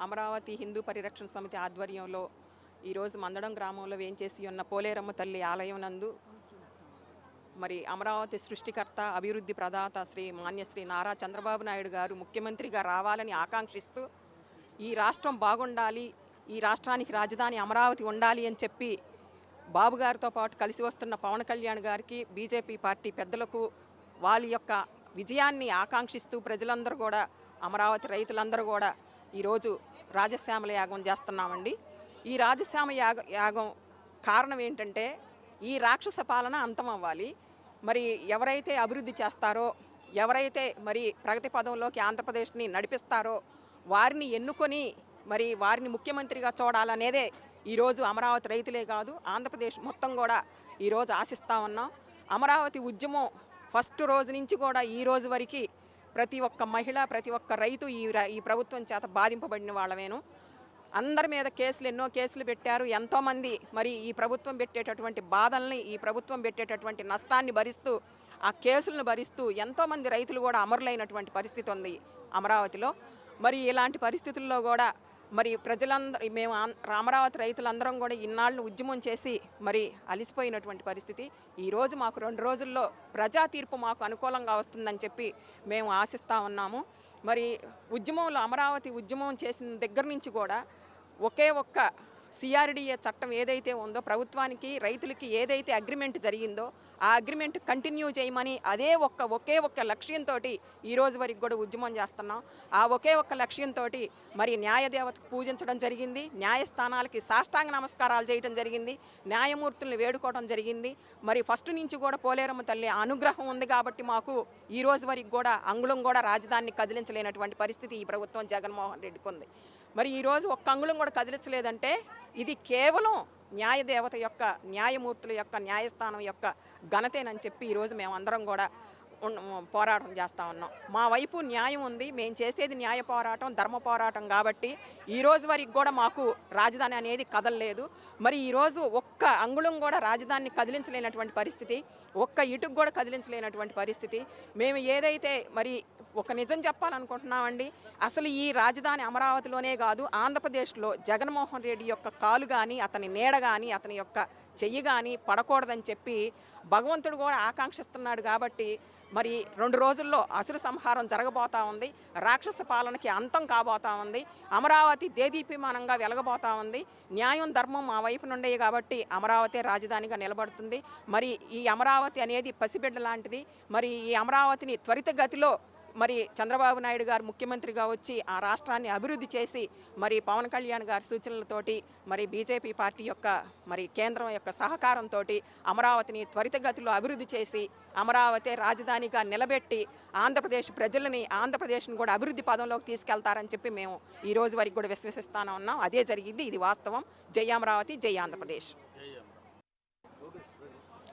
అమరావతి హిందూ పరిరక్షణ సమితి ఆధ్వర్యంలో ఈరోజు మందడం గ్రామంలో వేంచేసి ఉన్న పోలేరమ్మ తల్లి ఆలయం నందు మరి అమరావతి సృష్టికర్త అభివృద్ధి ప్రదాత శ్రీ మాన్యశ్రీ నారా చంద్రబాబు నాయుడు గారు ముఖ్యమంత్రిగా రావాలని ఆకాంక్షిస్తూ ఈ రాష్ట్రం బాగుండాలి ఈ రాష్ట్రానికి రాజధాని అమరావతి ఉండాలి అని చెప్పి బాబు గారితో పాటు కలిసి వస్తున్న పవన్ కళ్యాణ్ గారికి బీజేపీ పార్టీ పెద్దలకు వాళ్ళ యొక్క విజయాన్ని ఆకాంక్షిస్తూ ప్రజలందరూ కూడా అమరావతి రైతులందరూ కూడా ఈరోజు రాజశ్యామల యాగం చేస్తున్నామండి. ఈ రాజశ్యామ యాగ యాగం కారణం ఏంటంటే ఈ రాక్షస పాలన అంతం అవ్వాలి. మరి ఎవరైతే అభివృద్ధి చేస్తారో ఎవరైతే మరి ప్రగతి పదంలోకి ఆంధ్రప్రదేశ్ని నడిపిస్తారో వారిని ఎన్నుకొని మరి వారిని ముఖ్యమంత్రిగా చూడాలనేదే ఈరోజు అమరావతి రైతులే కాదు ఆంధ్రప్రదేశ్ మొత్తం కూడా ఈరోజు ఆశిస్తా ఉన్నాం. అమరావతి ఉద్యమం ఫస్ట్ రోజు నుంచి కూడా ఈ రోజు వరకు ప్రతి ఒక్క మహిళ ప్రతి ఒక్క రైతు ఈ ఈ ప్రభుత్వం చేత బాధింపబడిన వాళ్ళమేను. అందరి మీద కేసులు ఎన్నో కేసులు పెట్టారు. ఎంతోమంది మరి ఈ ప్రభుత్వం పెట్టేటటువంటి బాధల్ని ఈ ప్రభుత్వం పెట్టేటటువంటి నష్టాన్ని భరిస్తూ ఆ కేసులను భరిస్తూ ఎంతోమంది రైతులు కూడా అమరులైనటువంటి పరిస్థితి ఉంది అమరావతిలో. మరి ఇలాంటి పరిస్థితుల్లో కూడా మరి ప్రజలందరూ మేము రామరావతి అమరావతి రైతులందరం కూడా ఇన్నాళ్ళు ఉద్యమం చేసి మరి అలిసిపోయినటువంటి పరిస్థితి. ఈరోజు మాకు రెండు రోజుల్లో ప్రజా తీర్పు మాకు అనుకూలంగా వస్తుందని చెప్పి మేము ఆశిస్తూ ఉన్నాము. మరి ఉద్యమంలో అమరావతి ఉద్యమం చేసిన దగ్గర నుంచి కూడా ఒకే ఒక్క సిఆర్డిఏ చట్టం ఏదైతే ఉందో ప్రభుత్వానికి రైతులకి ఏదైతే అగ్రిమెంట్ జరిగిందో ఆ అగ్రిమెంట్ కంటిన్యూ చేయమని అదే ఒక్క ఒకే ఒక్క లక్ష్యంతో ఈ రోజు వరకు కూడా ఉద్యమం చేస్తున్నాం. ఆ ఒకే ఒక్క లక్ష్యంతో మరి న్యాయదేవతకు పూజించడం జరిగింది. న్యాయస్థానాలకి సాష్టాంగ నమస్కారాలు చేయడం జరిగింది. న్యాయమూర్తుల్ని వేడుకోవడం జరిగింది. మరి ఫస్ట్ నుంచి కూడా పోలేరమ్మ తల్లి అనుగ్రహం ఉంది కాబట్టి మాకు ఈ రోజు వరకు కూడా అంగుళం కూడా రాజధానిని కదిలించలేనటువంటి పరిస్థితి ఈ ప్రభుత్వం జగన్మోహన్ రెడ్డికి ఉంది. మరి ఈరోజు ఒక్క అంగుళం కూడా కదిలించలేదంటే ఇది కేవలం న్యాయదేవత యొక్క న్యాయమూర్తుల యొక్క న్యాయస్థానం యొక్క ఘనతేనని చెప్పి ఈరోజు మేమందరం కూడా పోరాటం చేస్తూ ఉన్నాం. మా వైపు న్యాయం ఉంది మేము చేసేది న్యాయ పోరాటం ధర్మ పోరాటం కాబట్టి ఈ రోజు వరకు కూడా మాకు రాజధాని అనేది కదలలేదు. మరి ఈరోజు ఒక్క అంగుళం కూడా రాజధానిని కదిలించలేనటువంటి పరిస్థితి ఒక్క ఇటుకు కూడా కదిలించలేనటువంటి పరిస్థితి. మేము ఏదైతే మరి ఒక నిజం చెప్పాలనుకుంటున్నామండి. అసలు ఈ రాజధాని అమరావతిలోనే కాదు ఆంధ్రప్రదేశ్లో జగన్మోహన్ రెడ్డి యొక్క కాలు కానీ అతని నీడ కానీ అతని యొక్క చెయ్యి కానీ పడకూడదని చెప్పి భగవంతుడు కూడా ఆకాంక్షిస్తున్నాడు కాబట్టి మరి రెండు రోజుల్లో అసురు సంహారం జరగబోతా ఉంది. రాక్షస పాలనకి అంతం కాబోతా ఉంది. అమరావతి దేదీప్యమానంగా వెలగబోతా ఉంది. న్యాయం ధర్మం మా వైపు నుండే కాబట్టి అమరావతి రాజధానిగా నిలబడుతుంది. మరి ఈ అమరావతి అనేది పసిబిడ్డ లాంటిది. మరి ఈ అమరావతిని త్వరితగతిలో మరి చంద్రబాబు నాయుడు గారు ముఖ్యమంత్రిగా వచ్చి ఆ రాష్ట్రాన్ని అభివృద్ధి చేసి మరి పవన్ కళ్యాణ్ గారి సూచనలతోటి మరి బీజేపీ పార్టీ యొక్క మరి కేంద్రం యొక్క సహకారంతో అమరావతిని త్వరితగతిలో అభివృద్ధి చేసి అమరావతి రాజధానిగా నిలబెట్టి ఆంధ్రప్రదేశ్ ప్రజలని ఆంధ్రప్రదేశ్ని కూడా అభివృద్ధి పదంలోకి తీసుకెళ్తారని చెప్పి మేము ఈ రోజు వరకు కూడా విశ్వసిస్తానే ఉన్నాం అదే జరిగింది. ఇది వాస్తవం. జై అమరావతి జై ఆంధ్రప్రదేశ్.